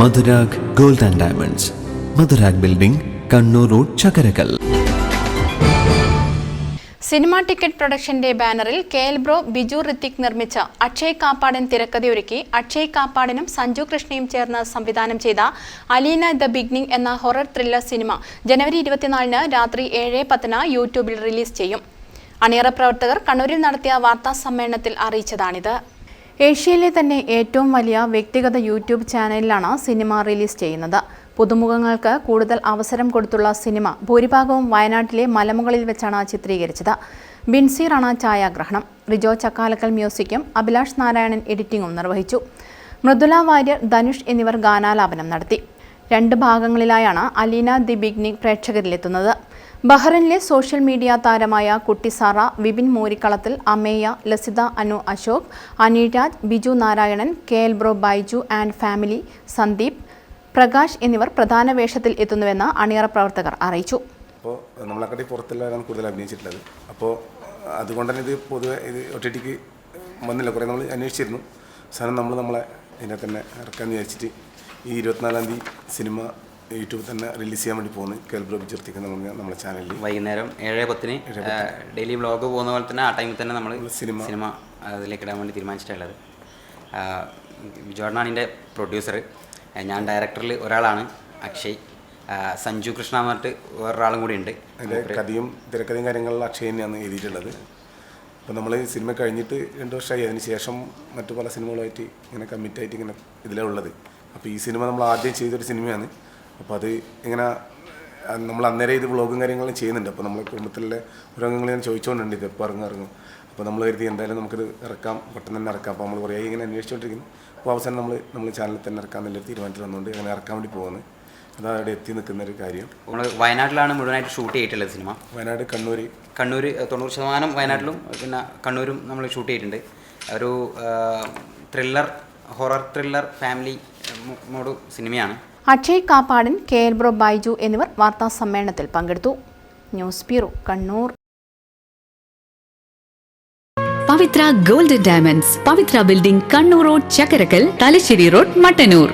Madhurag gold and diamonds. Madhurag building Kannur road Chakarakkal. Cinema ticket പ്രൊഡക്ഷന്റെ ബാനറിൽ K L bro Biju Rithvik നിർമ്മിച്ച അക്ഷയ് കാപ്പാടൻ തിരക്കഥയൊരുക്കി അക്ഷയ് കാപ്പാടനും സഞ്ജു കൃഷ്ണയും ചേർന്ന് സംവിധാനം ചെയ്ത Aleena the ബിഗ്നിങ് എന്ന ഹൊറർ ത്രില്ലർ സിനിമ ജനുവരി ഇരുപത്തിനാലിന് രാത്രി ഏഴ് പത്തിന് യൂട്യൂബിൽ റിലീസ് ചെയ്യും. അണിയറ പ്രവർത്തകർ കണ്ണൂരിൽ നടത്തിയ വാർത്താ സമ്മേളനത്തിൽ അറിയിച്ചതാണിത്. ഏഷ്യയിലെ തന്നെ ഏറ്റവും വലിയ വ്യക്തിഗത യൂട്യൂബ് ചാനലിലാണ് സിനിമ റിലീസ് ചെയ്യുന്നത്. പുതുമുഖങ്ങൾക്ക് കൂടുതൽ അവസരം കൊടുത്തുള്ള സിനിമ ഭൂരിഭാഗവും വയനാട്ടിലെ മലമുകളിൽ വെച്ചാണ് ചിത്രീകരിച്ചത്. ബിൻസീറാണ് ഛായാഗ്രഹണം. റിജോ ചക്കാലക്കൽ മ്യൂസിക്കും അഭിലാഷ് നാരായണൻ എഡിറ്റിംഗും നിർവഹിച്ചു. മൃദുല വാര്യർ ധനുഷ് എന്നിവർ ഗാനാലാപനം നടത്തി. രണ്ട് ഭാഗങ്ങളിലായാണ് അലീന ദി ബിഗ്നിക് പ്രേക്ഷകരിലെത്തുന്നത്. ബഹ്റിനിലെ സോഷ്യൽ മീഡിയ താരമായ കുട്ടിസാറ Vipin മോരിക്കളത്തിൽ Ameya Lasitha Anu Ashok Aniraj Biju Narayanan K L bro Baiju and family Sandeep Prakash എന്നിവർ പ്രധാന വേഷത്തിൽ എത്തുന്നുവെന്ന് അണിയറ പ്രവർത്തകർ അറിയിച്ചു. അപ്പോൾ നമ്മളെക്കാട്ടി പുറത്തുള്ളവരാണ് കൂടുതൽ അഭിനയിച്ചിട്ടുള്ളത്. അപ്പോൾ അതുകൊണ്ട് തന്നെ ഇത് പൊതുവെ ഇത് ഒ ടി ടിക്ക് വന്നില്ല. കുറേ നമ്മൾ അന്വേഷിച്ചിരുന്നു. സാധനം നമ്മൾ നമ്മളെ ഇതിനെ തന്നെ ഇറക്കാമെന്ന് വിചാരിച്ചിട്ട് ഈ ഇരുപത്തിനാലാം തീയതി സിനിമ യൂട്യൂബിൽ തന്നെ റിലീസ് ചെയ്യാൻ വേണ്ടി പോകുന്നു. കേൾബ്രോ വിചർത്തിക്കുന്ന നമ്മുടെ ചാനലിൽ വൈകുന്നേരം ഏഴ് പത്തിന് ഡെയിലി വ്ളോഗ് പോകുന്ന പോലെ തന്നെ ആ ടൈമിൽ തന്നെ നമ്മൾ സിനിമ. സിനിമ അതിലേക്ക് ഇടാൻ വേണ്ടി തീരുമാനിച്ചിട്ടുള്ളത്. ജോർണാണ് എന്റെ പ്രൊഡ്യൂസർ ഞാൻ ഡയറക്ടറിൽ ഒരാളാണ് അക്ഷയ്. സഞ്ജു കൃഷ്ണ എന്ന് പറഞ്ഞിട്ട് വേറൊരാളും കൂടി ഉണ്ട്. അതിന്റെ കഥയും തിരക്കഥയും കാര്യങ്ങളിൽ അക്ഷയ് തന്നെയാണ് എഴുതിയിട്ടുള്ളത്. അപ്പോൾ നമ്മൾ സിനിമ കഴിഞ്ഞിട്ട് രണ്ട് വർഷമായി. അതിന് ശേഷം മറ്റു പല സിനിമകളുമായിട്ട് ഇങ്ങനെ കമ്മിറ്റായിട്ട് ഇങ്ങനെ ഇതിലാണ് ഉള്ളത്. അപ്പോൾ ഈ സിനിമ നമ്മൾ ആദ്യം ചെയ്തൊരു സിനിമയാണ് അപ്പോൾ അത് ഇങ്ങനെ നമ്മൾ അന്നേരം ഇത് വ്ളോഗും കാര്യങ്ങളും ചെയ്യുന്നുണ്ട്. അപ്പോൾ നമ്മളെ കുടുംബത്തിലെ ഓരോ അംഗങ്ങൾ ഞാൻ ചോദിച്ചുകൊണ്ടുണ്ട് ഇത് എപ്പോൾ ഇറങ്ങും ഇറങ്ങും. അപ്പോൾ നമ്മൾ കരുതി എന്തായാലും നമുക്കിത് ഇറക്കാം പെട്ടെന്ന് തന്നെ ഇറക്കാം. അപ്പോൾ നമ്മൾ കുറേ ഇങ്ങനെ അന്വേഷിച്ചുകൊണ്ടിരിക്കുന്നു അപ്പോൾ അവസാനം നമ്മൾ നമ്മൾ ചാനലിൽ തന്നെ ഇറക്കാൻ നല്ലൊരു തീരുമാനത്തിൽ വന്നുകൊണ്ട് അങ്ങനെ ഇറക്കാൻ വേണ്ടി പോകുന്നത് അതാണ് അവിടെ എത്തി നിൽക്കുന്ന ഒരു കാര്യം. നമ്മൾ വയനാട്ടിലാണ് മുഴുവനായിട്ട് ഷൂട്ട് ചെയ്തിട്ടുള്ളത് സിനിമ. വയനാട് കണ്ണൂർ കണ്ണൂർ തൊണ്ണൂറ് ശതമാനം വയനാട്ടിലും പിന്നെ കണ്ണൂരും നമ്മൾ ഷൂട്ട് ചെയ്തിട്ടുണ്ട്. ഒരു thriller horror thriller family mode സിനിമയാണ്. Akshay Kappadan K L bro Baiju എന്നിവർ വാർത്താ സമ്മേളനത്തിൽ പങ്കെടുത്തു. News bureau Kannur. Pavithra gold diamonds Pavithra building Kannur road Chakkarakkal Thalassery road Mattannur.